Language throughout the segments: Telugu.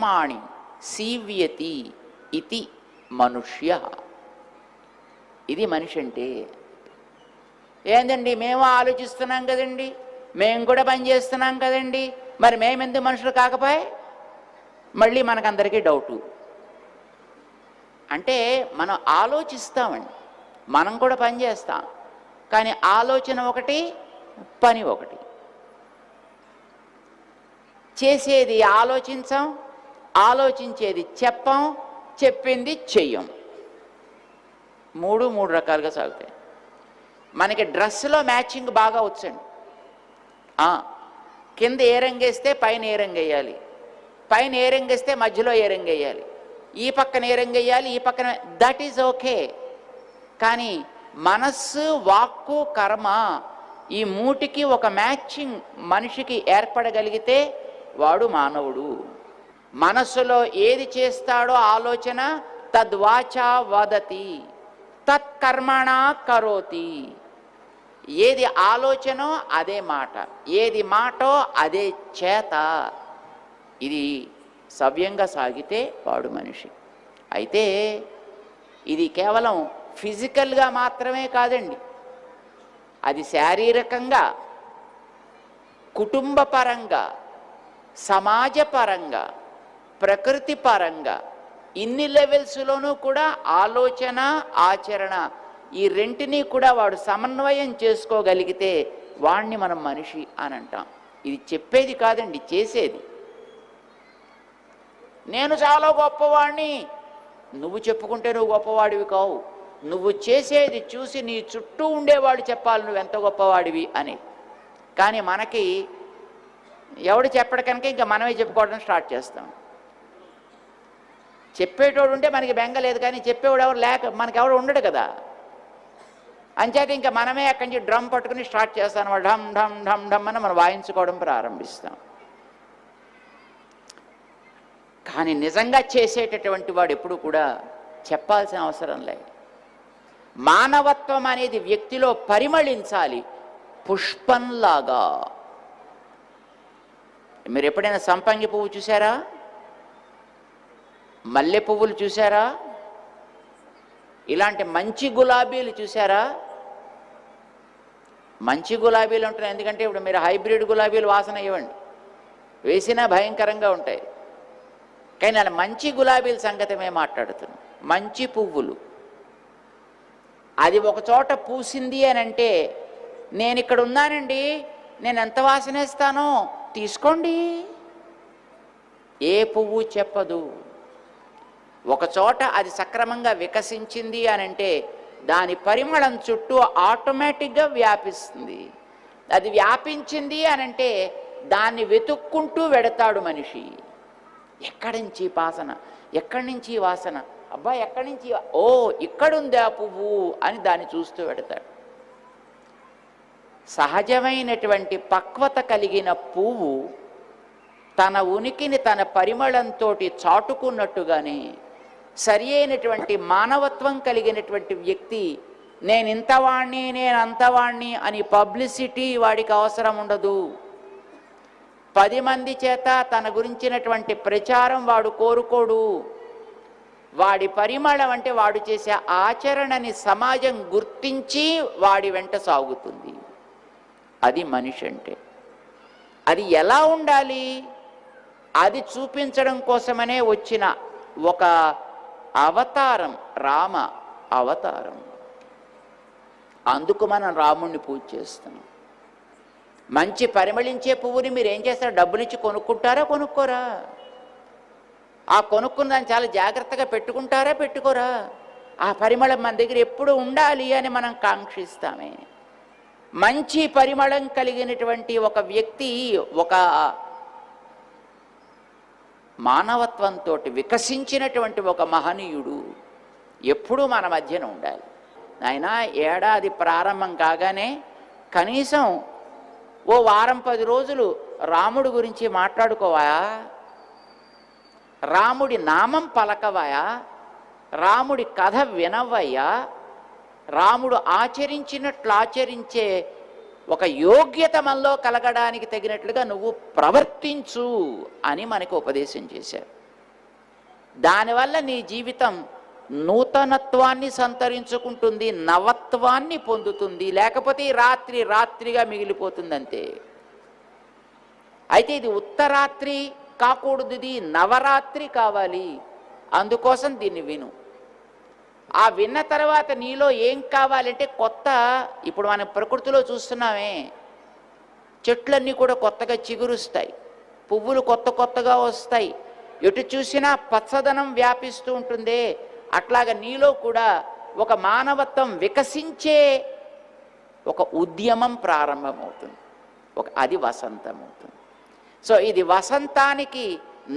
కర్మాణి సీవ్యతి ఇది మనుష్య. ఇది మనిషి అంటే ఏందండి? మేము ఆలోచిస్తున్నాం కదండి? మేము కూడా పని చేస్తున్నాం కదండి? మరి మేమెందుకు మనుషులు కాకపోయే? మళ్ళీ మనకందరికీ డౌటు. అంటే మనం ఆలోచిస్తామండి. మనం కూడా పని చేస్తాం. కానీ ఆలోచన ఒకటి పని ఒకటి. చేసేది ఆలోచించాం ఆలోచించేది చెప్పం చెప్పింది చెయ్యం. మూడు మూడు రకాలుగా సాగుతాయి. మనకి డ్రెస్సులో మ్యాచింగ్ బాగా వచ్చండి. కింద ఏ రంగు వేస్తే పైన ఏ రంగు వేయాలి పైన ఏ రంగు వేస్తే మధ్యలో ఏ రంగు వేయాలి ఈ పక్కన ఏ రంగు వేయాలి ఈ పక్కన దట్ ఈజ్ ఓకే. కానీ మనస్సు వాక్కు కర్మ ఈ మూటికి ఒక మ్యాచింగ్ మనిషికి ఏర్పడగలిగితే వాడు మానవుడు. మనస్సులో ఏది చేస్తాడో ఆలోచన తద్వాచ వదతి తత్కర్మణ కరోతి. ఏది ఆలోచనో అదే మాట ఏది మాటో అదే చేత. ఇది సవ్యంగా సాగితే వాడు మనిషి. అయితే ఇది కేవలం ఫిజికల్గా మాత్రమే కాదండి. అది శారీరకంగా కుటుంబపరంగా సమాజపరంగా ప్రకృతి పరంగా ఇన్ని లెవెల్స్లోనూ కూడా ఆలోచన ఆచరణ ఈ రెంటిని కూడా వాడు సమన్వయం చేసుకోగలిగితే వాణ్ణి మనం మనిషి అని అంటాం. ఇది చెప్పేది కాదండి చేసేది. నేను చాలా గొప్పవాణ్ణి. నువ్వు చెప్పుకుంటే నువ్వు గొప్పవాడివి కావు. నువ్వు చేసేది చూసి నీ చుట్టూ ఉండేవాడు చెప్పాలి నువ్వు ఎంత గొప్పవాడివి అని. కానీ మనకి ఎవడు చెప్పడం కనుక ఇంకా మనమే చెప్పుకోవడం స్టార్ట్ చేస్తాం. చెప్పేటోడు ఉంటే మనకి బెంగ లేదు కానీ చెప్పేవాడు ఎవరు లేక మనకి ఉండడు కదా. అంచేత ఇంకా మనమే అక్కడి నుంచి డ్రమ్ పట్టుకుని స్టార్ట్ చేస్తాం ఢమ్ ఢమ్ ఢమ్ ఢమ్ అని మనం వాయించుకోవడం ప్రారంభిస్తాం. కానీ నిజంగా చేసేటటువంటి వాడు ఎప్పుడు కూడా చెప్పాల్సిన అవసరం లేదు. మానవత్వం అనేది వ్యక్తిలో పరిమళించాలి. పుష్పంలాగా. మీరు ఎప్పుడైనా సంపంగి పువ్వు చూసారా? మల్లె పువ్వులు చూసారా ఇలాంటి మంచి గులాబీలు చూసారా మంచి గులాబీలు ఉంటున్నాయి. ఎందుకంటే ఇప్పుడు మీరు హైబ్రిడ్ గులాబీలు వాసన ఇవ్వండి. వేసినా భయంకరంగా ఉంటాయి. కానీ అలా మంచి గులాబీల సంగతమే మాట్లాడుతున్నాను మాట్లాడుతున్నాం. మంచి పువ్వులు. అది ఒక చోట పూసింది అని అంటే నేను ఇక్కడ ఉన్నానండి. నేను ఎంత వాసనేస్తానో తీసుకోండి. ఏ పువ్వు చెప్పదు. ఒకచోట అది సక్రమంగా వికసించింది అని అంటే దాని పరిమళం చుట్టూ ఆటోమేటిక్గా వ్యాపిస్తుంది. అది వ్యాపించింది అని అంటే దాన్ని వెతుక్కుంటూ వెడతాడు మనిషి. ఎక్కడి నుంచి వాసన? ఎక్కడి నుంచి వాసన? అబ్బా ఎక్కడి నుంచి? ఓ ఇక్కడుంది ఆ పువ్వు అని దాన్ని చూస్తూ పెడతాడు సహజమైనటువంటి పక్వత కలిగిన పువ్వు తన ఉనికిని తన పరిమళంతో చాటుకున్నట్టుగానే సరి అయినటువంటి మానవత్వం కలిగినటువంటి వ్యక్తి నేను ఇంతవాణ్ణి నేను అంతవాణ్ణి అని పబ్లిసిటీ వాడికి అవసరం ఉండదు. పది మంది చేత తన గురించినటువంటి ప్రచారం వాడు కోరుకోడు. వాడి పరిమళం అంటే వాడు చేసే ఆచరణని సమాజం గుర్తించి వాడి వెంట సాగుతుంది. అది మనిషి అంటే. అది ఎలా ఉండాలి? అది చూపించడం కోసమనే వచ్చిన ఒక అవతారం రామ అవతారం. అందుకు మనం రాముణ్ణి పూజ చేస్తున్నాం. మంచి పరిమళించే పువ్వుని మీరు ఏం చేస్తారు? డబ్బులిచ్చి కొనుక్కుంటారా కొనుక్కోరా? ఆ కొనుక్కున్న దాన్ని చాలా జాగ్రత్తగా పెట్టుకుంటారా పెట్టుకోరా? ఆ పరిమళం మన దగ్గర ఎప్పుడు ఉండాలి అని మనం కాంక్షిస్తామే. మంచి పరిమళం కలిగినటువంటి ఒక వ్యక్తి ఒక మానవత్వంతో వికసించినటువంటి ఒక మహనీయుడు ఎప్పుడూ మన మధ్యన ఉండాలి. ఆయన ఏడాది ప్రారంభం కాగానే కనీసం ఓ వారం పది రోజులు రాముడి గురించి మాట్లాడుకోవాయా రాముడి నామం పలకవాయా? రాముడి కథ వినవయ్యా రాముడు ఆచరించినట్లు ఆచరించే ఒక యోగ్యత మనలో కలగడానికి తగినట్లుగా నువ్వు ప్రవర్తించు అని మనకు ఉపదేశం చేశారు. దానివల్ల నీ జీవితం నూతనత్వాన్ని సంతరించుకుంటుంది నవత్వాన్ని పొందుతుంది లేకపోతే రాత్రి రాత్రిగా మిగిలిపోతుంది అంతే అయితే ఇది ఉత్తరాత్రి కాకూడదు ఇది నవరాత్రి కావాలి. అందుకోసం దీన్ని విను. ఆ విన్న తర్వాత నీలో ఏం కావాలంటే కొత్త ఇప్పుడు మనం ప్రకృతిలో చూస్తున్నామే చెట్లన్నీ కూడా కొత్తగా చిగురుస్తాయి పువ్వులు కొత్త కొత్తగా వస్తాయి. ఎటు చూసినా పచ్చదనం వ్యాపిస్తూ ఉంటుందే అట్లాగా నీలో కూడా ఒక మానవత్వం వికసించే ఒక ఉద్యమం ప్రారంభమవుతుంది. ఒక అది వసంతం అవుతుంది సో ఇది వసంతానికి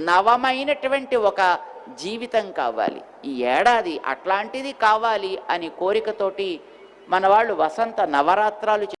నవమైనటువంటి ఒక జీవితం కావాలి. ఈ ఏడాది అట్లాంటిది కావాలి అని కోరికతోటి మన వాళ్ళు వసంత నవరాత్రాలు